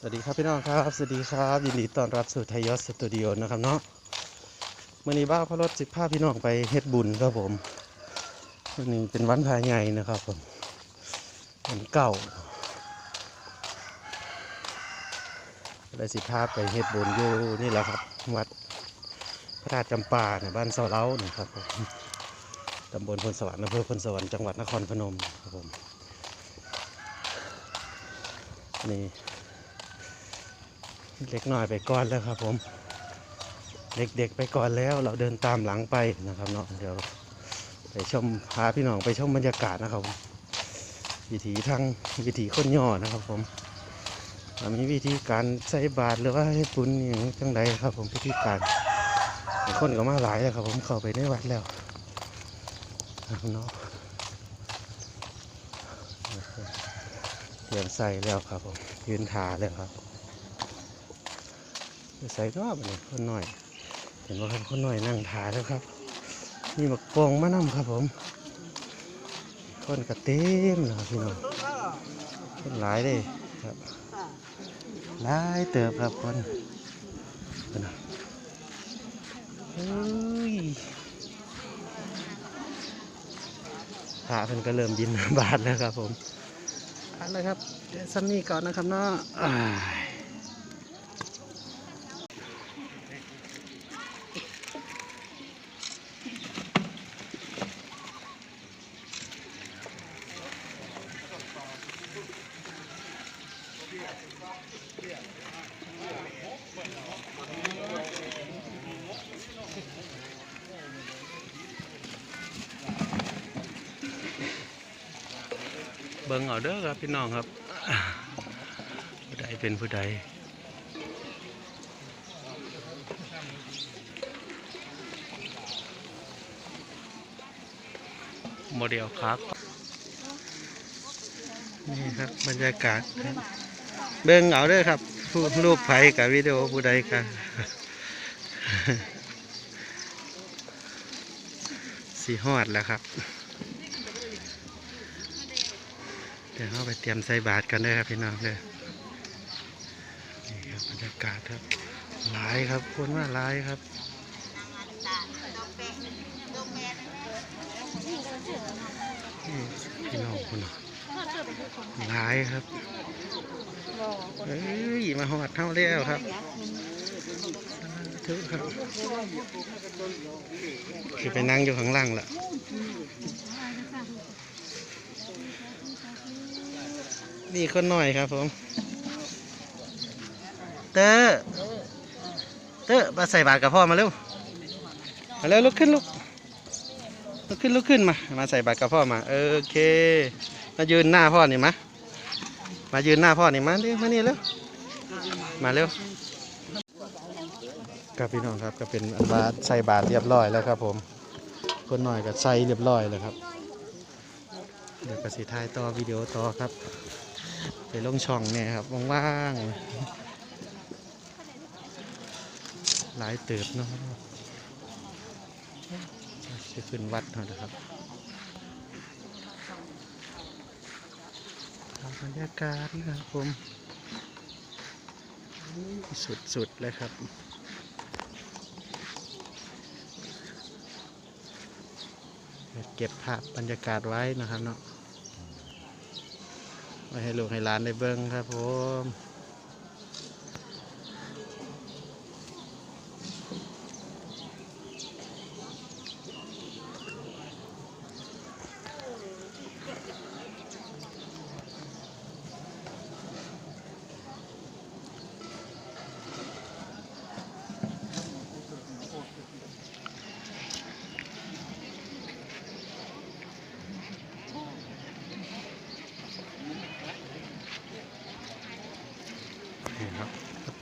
สวัสดีครับพี่น้องครับ สวัสดีครับ ยินดีต้อนรับสู่ไทยยอสสตูดิโอนะครับเนาะมื่อนี้บ้าพระรถสิบห้าพี่น้องไปเฮ็ดบุญครับผมวันนี้เป็นวันภายใหญ่นะครับผมวันเก่าเลยสิบห้าไปเฮ็ดบุญอยู่นี่แหละครับวัดพระธาตุจำปาเนี่ยบ้านเสาเล้านี่ครับผมตำบลพลสวรรค์อำเภอพลสวรรค์จังหวัดนครพนมครับผมนี่ เล็กหน้อยไปก่อนแล้วครับผม เด็กๆไปก่อนแล้วเราเดินตามหลังไปนะครับเนาะเดี๋ยวไปชมพาพี่น้องไปชมบรรยากาศนะครับวิถีทางวิถีคนย่อนะครับผมมีวิธีการใส่บาตรหรือว่าให้ปุญอย่างจังใดครับ ผมพิธีการคนก็มาหลายแล้วครับ ผมเข้าไปในวัดแล้วเนาะเตรียมใส่แล้วครับผมยืนทาแล้วครับ ใส่รอบนี่คนหน่อย เห็นว่าครับคนหน่อยนั่งทาแล้วครับ มีหมักปองมะน้ำครับผม คนกระเต็มนะครับพี่น้องคนหลายเลยครับหลายเติบครับคนคนน่ะเฮ้ยพระเพิ่นก็เริ่มบินบาทแล้วครับผมเอาละครับเดี๋ยวซันนี่ก่อนนะครับเนาะ เบิ่งเอาเด้อครับพี่น้องครับผู้ใดเป็นผู้ใดโมเดลครับนี่ครับบรรยากาศครับเบิ่งเอาเด้อครับรูปไผ่กับวิดีโอผู้ใดครับสีฮอดแล้วครับ เดี๋ยวเราไปเตรียมใส่บาตรกันเด้ครับพี่น้องเด้อนี่ครับบรรยากาศครับหลายครับคนว่าหลายครับพี่น้องคนน่ะหลายครับเอ้ยมาหอดเท่าแล้วครับถือครับคือไปนั่งอยู่ข้างล่างละ นี่คนหน่อยครับผม เตอร์เตอร์มาใส่บาตรกับพ่อมาเร็ว มาเร็วลุกขึ้นลุก ลุกขึ้นลุกขึ้นมา มาใส่บาตรกับพ่อมาเออโอเค มายืนหน้าพ่อนี่มา มายืนหน้าพ่อนี่มาเร็วมานี่เร็ว มาเร็วครับพี่น้องครับก็เป็นอันว่าใส่บาตรเรียบร้อยแล้วครับผม คนหน่อยก็ใส่เรียบร้อยแล้วครับ เดี๋ยวกระสีท้ายต่อวิดีโอต่อครับ ไปลงช่องเนี่ยครับว่างๆหลายเติบเนาะจะขึ้นวัดเนาะนะครับบบรรยากาศนะครับผมสุดๆเลยครับเก็บภาพบรรยากาศไว้นะครับเนาะ ไว้ให้ลูกให้หลานได้เบิ้งครับผม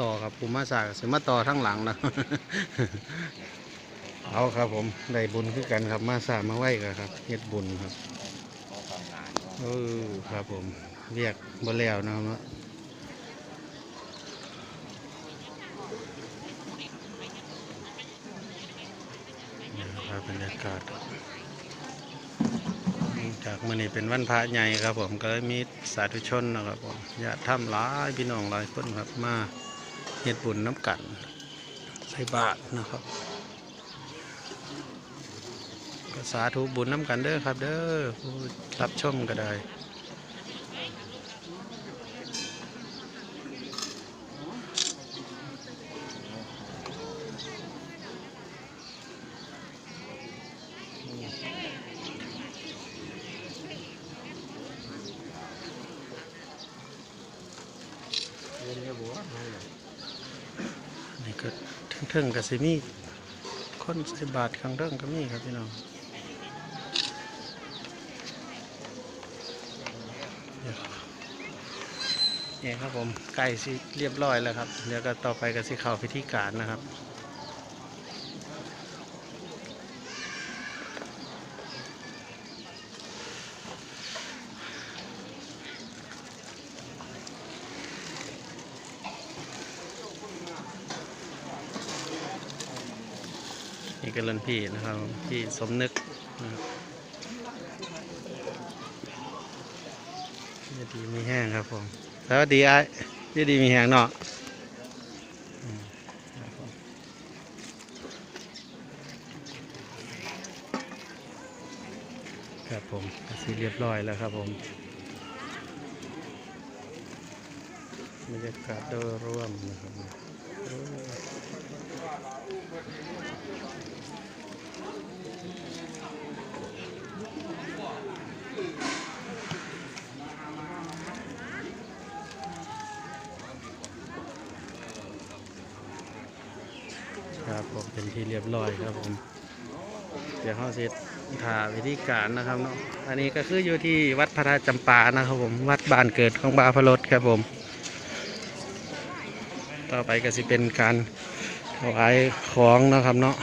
ต่อครับผมมาสากสิมาต่อทั้งหลังนะเอาครับผมได้บุญคือกันครับมาสามาไหวกันครับเฮ็ดบุญครับเออครับผมเรียกบ่แล้วนะครับครับบรรยากาศจากมื่อนี้เป็นวันพระใหญ่ครับผมก็เลยมีสาธุชนนะครับผมญาติทำหลายพี่น้องหลายคนครับมา เฮ็ดบุญน้ำกันใส่บาทนะครับสาธุบุญน้ำกันเด้อครับ เด้อผู้รับชมก็ได้ นี่างเทิงกับสิมีคนใส่บาตรข้างเรื่องก็มีครับพี่น้องนี่ครับผมไก่สิเรียบร้อยแล้วครับเดี๋ยวก็ต่อไปก็สิเข้าพิธีการนะครับ นี่ก็เล่นพี่นะครับพี่สมนึกนะครับยดีมีแห้งครับผมสวัสดีไอ้ยดีมีแห้งเนาะครับผมสิเรียบร้อยแล้วครับผมบรรยากาศโดยรวมนะครับโอ้ย ครับ ผมเป็นที่เรียบร้อยครับผมเดี๋ยวเขาเสร็จถ่าวิธีการนะครับเนาะอันนี้ก็คืออยู่ที่วัดพระธาตุจำปานะครับผมวัดบ้านเกิดของบาพรสครับผม ต่อไปก็สิเป็นการถวายของนะครับเนาะ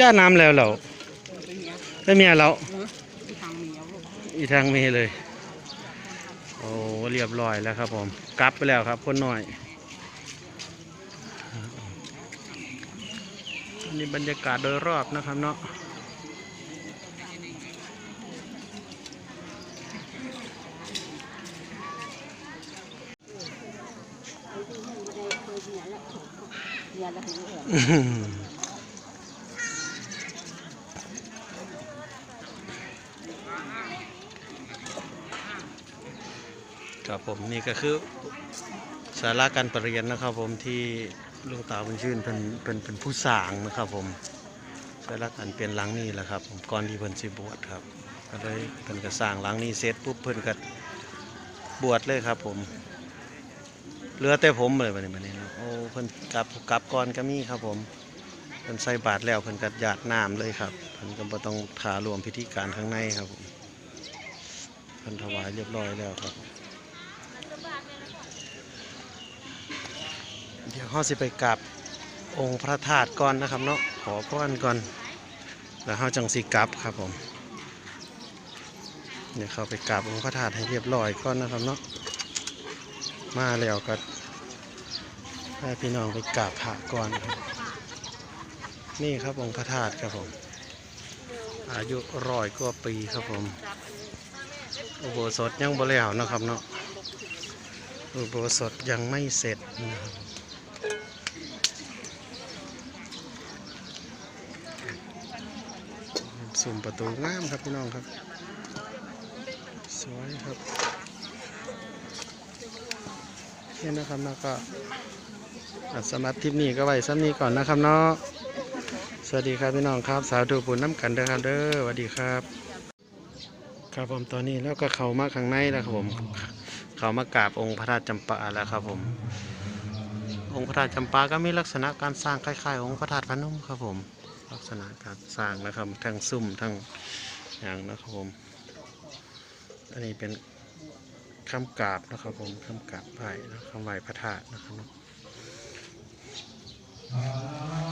ย่าน้ำแล้วเหรอไม่มีแล้วอีกทางมีเลยโอ้ เรียบร้อยแล้วครับผมกลับไปแล้วครับคนหน่อยอันนี่บรรยากาศโดยรอบนะครับเนาะอื้อหือ ครับผมนี่ก็คือสาราการประเรียนนะครับผมที่ลุงตาบุญชื่นเป็นเป็นเป็นผู้สร้างนะครับผมสาราการเปลี่ยนหลังนี่แหละครับผมก่อนที่เพิ่นสิบวชครับก็เลยเพิ่นก็สร้างหลังนี้เสร็จปุ๊บเพิ่นก็บวชเลยครับผมเหลือแต่ผมเลยบัดนี้บัดนี้นะโอ้เพิ่นกลับกลับก่อนก็มีครับผมเพิ่นใส่บาตรแล้วเพิ่นก็หยาดน้ำเลยครับเพิ่นก็บ่ต้องถารวมพิธีการข้างในครับผมเพิ่นถวายเรียบร้อยแล้วครับ เดี๋ยวเราสิไปกราบองค์พระธาตุก่อนนะครับเนาะขอพรก่อน แล้วเราจังสิกลับครับผมเดี๋ยวเขาไปกราบองค์พระธาตุให้เรียบร้อยก่อนนะครับเนาะมาแล้วก็ให้พี่น้องไปกราบพระก่อนครับนี่ครับองค์พระธาตุครับผม อายุร้อยกว่าปีครับผม อุโบสถยังบ่แล้วนะครับเนาะ อุโบสถยังไม่เสร็จนะครับสุ่มประตูงามครับพี่น้องครับ สวยครับนี่นะครับแล้วก็อะสำหรับทริปนี้ก็ไว้ซ้ำนี้ก่อนนะครับเนาะสวัสดีครับพี่น้องครับ สาวดูปุ่นน้ำกันเด้อครับเด้อสวัสดีครับ ครับผมตอนนี้แล้วก็เข้ามาข้างในแล้วครับผม เขามากราบองค์พระธาตุจำปาแล้วครับผม องค์พระธาตุจำปาก็มีลักษณะการสร้างคล้ายๆองค์พระธาตุพนมครับผม ลักษณะการสร้างนะครับทั้งซุ่มทั้งอย่างนะครับผม อันนี้เป็นคำกราบนะครับผมคำกราบไหว้นะคำไหว้พระธาตุนะครับ